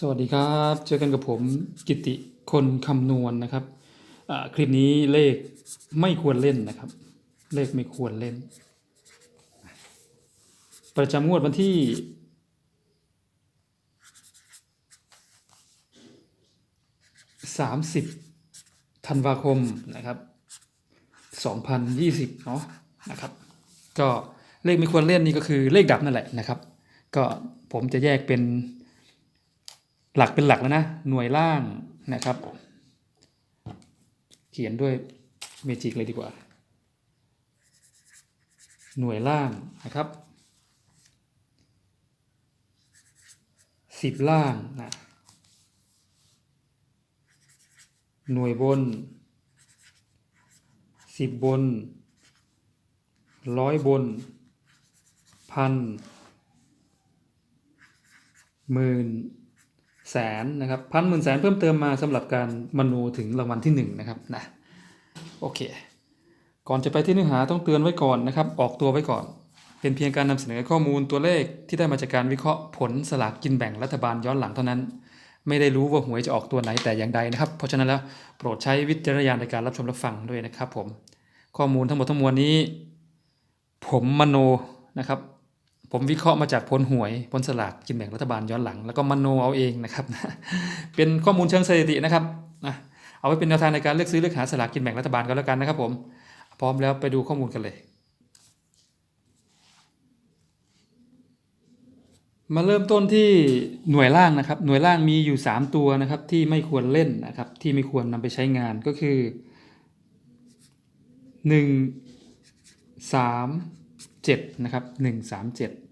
สวัสดีครับ เจอกันกับผมกิติคนคำนวณนะครับอ่าคลิปนี้เลขไม่ควรเล่นนะครับ เลขไม่ควรเล่น ประจำงวดวันที่ 30ธันวาคมนะครับ 2020 เนาะนะครับ ก็เลขไม่ควรเล่นนี่ก็คือเลขดับนั่นแหละนะครับ ก็ผมจะแยกเป็น หลักเป็นหลักแล้วนะ หน่วยล่างนะครับ เขียนด้วยเมจิกเลยดีกว่า หน่วยล่างนะครับสิบล่างนะหน่วยบนสิบบนร้อยบน พันหมื่น แสนนะครับพันหมื่นแสนเพิ่มเติมมาสำหรับการมโนถึงรางวัลที่1นงนะครับนะโอเค ก่อนจะไปที่เนื้อหาต้องเตือนไว้ก่อนนะครับ ออกตัวไว้ก่อน เป็นเพียงการนำเสนอข้อมูลตัวเลขที่ได้มาจากการวิเคราะห์ผลสลากกินแบ่งรัฐบาลย้อนหลังเท่านั้น ไม่ได้รู้ว่าหวยจะออกตัวไหนแต่อย่างใดนะครับ เพราะฉะนั้นแล้วโปรดใช้วิจารณญาณในการรับชมรับฟังด้วยนะครับผมข้อมูลทั้งหมดทั้งมวลนี้ ผมมโนนะครับ ผมวิเคราะห์มาจากผลหวยผลสลากกินแบ่งรัฐบาลย้อนหลัง แล้วก็มโนเอาเองนะครับเป็นข้อมูลเชิงสถิตินะครับนะเอาไว้เป็นแนวทางในการเลือกซื้อเลือกหาสลากกินแบ่งรัฐบาลก็แล้วกันนะครับผม พร้อมแล้วไปดูข้อมูลกันเลย มาเริ่มต้นที่หน่วยล่างนะครับ หน่วยล่างมีอยู่ 3 ตัวนะครับ ที่ไม่ควรเล่นนะครับ ที่ไม่ควรนำไปใช้งานก็คือ 1 3 7 นะครับ 1 3 7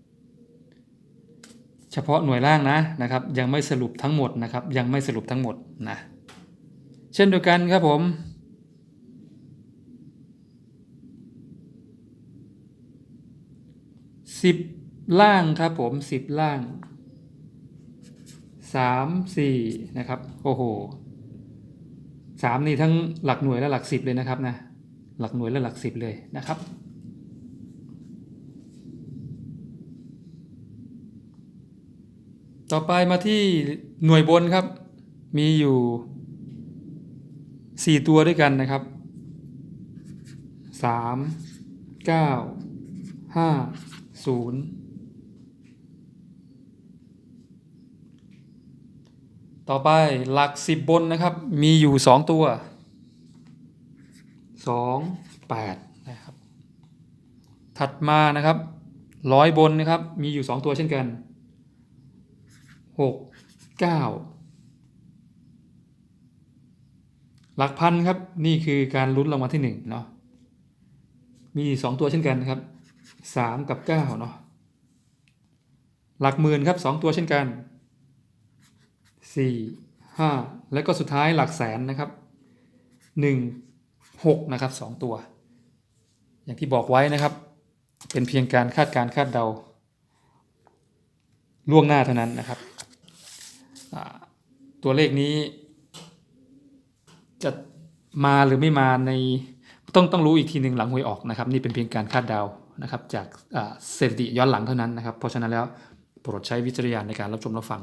เฉพาะหน่วยล่างนะนะครับยังไม่สรุปทั้งหมดนะครับยังไม่สรุปทั้งหมดนะเช่นเดียวกันครับผมสิบล่างครับผมสิบล่างสามสี่นะครับโอ้โหสามนี่ทั้งหลักหน่วยและหลักสิบเลยนะครับนะหลักหน่วยและหลักสิบเลยนะครับ ต่อไปมาที่หน่วยบนครับ มีอยู่ 4 ตัวด้วยกันนะครับ 3 9 5 0 ต่อไปหลัก 10 บนนะครับ มีอยู่ 2 ตัว 2 8 นะครับ ถัดมานะครับร้อยบนนะครับ มีอยู่ 2 ตัวเช่นกัน หกเก้าหลักพันครับ นี่คือการลุ้นรางวัลที่หนึ่งเนาะมีสองตัวเช่นกันนะครับสามกับเก้าเนาะหลักหมื่นครับสองตัวเช่นกันสี่ห้าแล้วก็สุดท้ายหลักแสนนะครับหนึ่งหกนะครับสองตัว อย่างที่บอกไว้นะครับ เป็นเพียงการคาดการคาดเดาล่วงหน้าเท่านั้นนะครับ ตัวเลขนี้จะมาหรือไม่มาในต้องต้องรู้อีกทีหนึ่งหลังหวยออกนะครับ นี่เป็นเพียงการคาดเดานะครับ จากสถิติย้อนหลังเท่านั้นนะครับ เพราะฉะนั้นแล้วโปรดใช้วิจารณญาณในการรับชมรับฟัง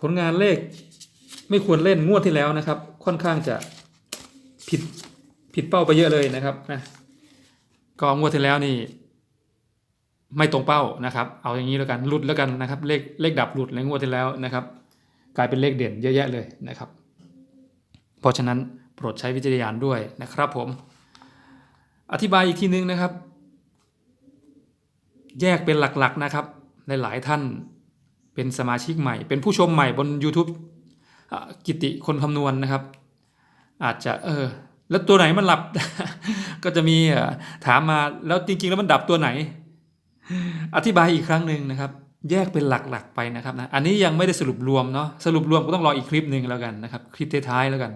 ผลงานเลขไม่ควรเล่นงวดที่แล้วนะครับ ค่อนข้างจะผิดผิดเป้าไปเยอะเลยนะครับนะก็งวดที่แล้วนี่ ไม่ตรงเป้านะครับ เอาอย่างนี้แล้วกันหลุดแล้วกันนะครับ เลขเลขดับหลุดในงวดที่แล้วนะครับ กลายเป็นเลขเด่นเยอะแยะเลยนะครับ เพราะฉะนั้นโปรดใช้วิจารณญาณด้วยนะครับผม อธิบายอีกทีนึงนะครับ แยกเป็นหลักๆนะครับหลายๆท่านเป็นสมาชิกใหม่ เป็นผู้ชมใหม่บน YouTube กิติคนคำนวณนะครับ อาจจะเออแล้วตัวไหนมันหลับ ก็จะมีถามมาแล้วจริง ๆ แล้วมันดับตัวไหน อธิบายอีกครั้งหนึ่งนะครับ แยกเป็นหลักๆไปนะครับนะอันนี้ยังไม่ได้สรุปรวมเนาะสรุปรวมก็ต้องรออีกคลิปหนึ่งแล้วกันนะครับ คลิปท้ายๆแล้วกัน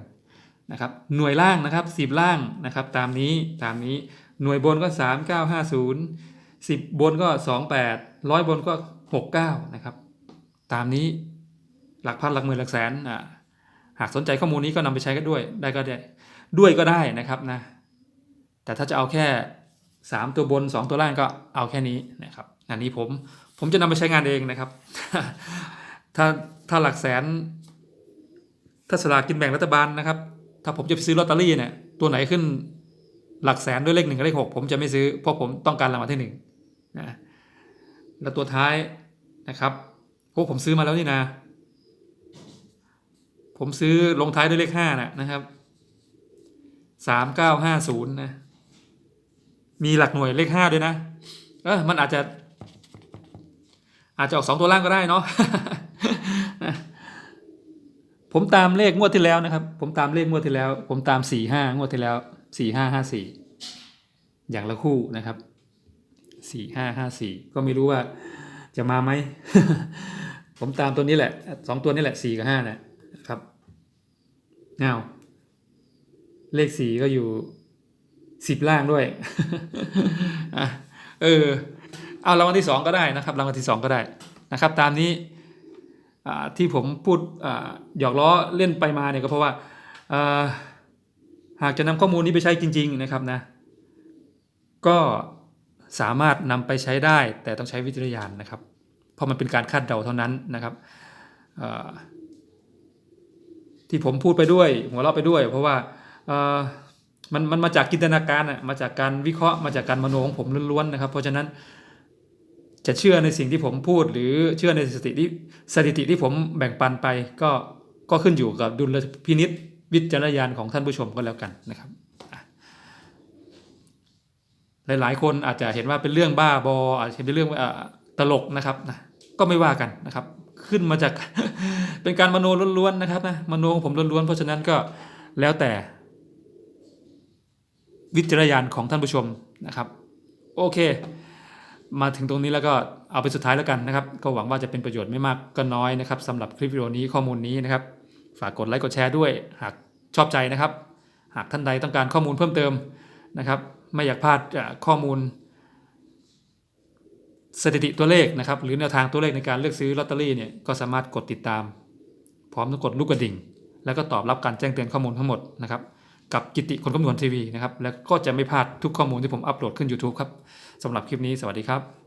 นะครับหน่วยล่างนะครับสิบล่างนะครับ ตามนี้ตามนี้หน่วยบนก็สามเก้าห้าศูนย์สิบบนก็สองแปดร้อยบนก็หกเก้านะครับ ตามนี้หลักพันหลักหมื่นหลักแสนอ่าหากสนใจข้อมูลนี้ก็นำไปใช้กันด้วย ได้ก็ได้ด้วยก็ได้นะครับนะแต่ถ้าจะเอาแค่ 3 ตัวบน 2 ตัวล่างก็เอาแค่นี้นะครับอันนี้ผมผมจะนำไปใช้งานเองนะครับ ถ้าถ้าหลักแสน ถ้าสลากกินแบ่งรัฐบาลนะครับ ถ้าผมจะไปซื้อลอตเตอรี่เนี่ยตัวไหนขึ้นหลักแสนด้วยเลขหนึ่งกับเลขหกผมจะไม่ซื้อเพราะผมต้องการรางวัลที่หนึ่งนะแล้วตัวท้ายนะครับพวกผมซื้อมาแล้วนี่นะ ผมซื้อลงท้ายด้วยเลขห้านะนะครับสามเก้าห้าศูนย์นะ มีหลักหน่วยเลขห้าด้วยนะ เออมันอาจจะ อาจจะออกสองตัวล่างก็ได้เนาะผมตามเลขงวดที่แล้วนะครับ ผมตามเลขงวดที่แล้ว ผมตามสี่ห้างวดที่แล้วสี่ห้าห้าสี่อย่างละคู่นะครับสี่ห้าห้าสี่ก็ไม่รู้ว่าจะมาไหม ผมตามตัวนี้แหละสองตัวนี้แหละสี่กับห้านะครับเอาเลขสี่ก็อยู่ สิบล่างด้วยอะเออเอารางวัลที่สองก็ได้นะครับรางวัลที่สองก็ได้นะครับ ตามนี้ที่ผมพูดหยอกล้อเล่นไปมาเนี่ยก็เพราะว่าหากจะนำข้อมูลนี้ไปใช้จริง ๆนะครับนะ ก็สามารถนำไปใช้ได้แต่ต้องใช้วิจารณญาณนะครับ เพราะมันเป็นการคาดเดาเท่านั้นนะครับที่ผมพูดไปด้วย หัวเราะไปด้วย เพราะว่า มันมันมาจากจินตนาการอะมาจากการวิเคราะห์มาจากการมโนของผมล้วนๆนะครับ เพราะฉะนั้นจะเชื่อในสิ่งที่ผมพูด หรือเชื่อในสถิติที่สถิติที่ผมแบ่งปันไปก็ก็ขึ้นอยู่กับดุลพินิษวิจารณญาณของท่านผู้ชมก็แล้วกันนะครับ หลายๆ คนอาจจะเห็นว่าเป็นเรื่องบ้าบออาจจะเห็นเป็นเรื่องอตลกนะครับนะก็ไม่ว่ากันนะครับ ขึ้นมาจากเป็นการมโนล้วนๆนะครับนะมโนของผมล้วนๆเพราะฉะนั้นก็แล้วแต่ วิจารณญาณของท่านผู้ชมนะครับ โอเค มาถึงตรงนี้แล้วก็เอาไปสุดท้ายแล้วกันนะครับ ก็หวังว่าจะเป็นประโยชน์ไม่มากก็น้อยนะครับสำหรับคลิปวิดีโอนี้ข้อมูลนี้นะครับ ฝากกดไลค์กดแชร์ด้วย หากชอบใจนะครับ หากท่านใดต้องการข้อมูลเพิ่มเติมนะครับ ไม่อยากพลาดข้อมูล สถิติตัวเลขนะครับ หรือแนวทางตัวเลขในการเลือกซื้อลอตเตอรี่เนี่ยก็สามารถกดติดตาม พร้อมทั้งกดลูกกระดิ่ง แล้วก็ตอบรับการแจ้งเตือนข้อมูลทั้งหมดนะครับ กับกิติคนคำนวณทีวีนะครับ แล้วก็จะไม่พลาดทุกข้อมูลที่ผมอัปโหลดขึ้น YouTube ครับสำหรับคลิปนี้สวัสดีครับ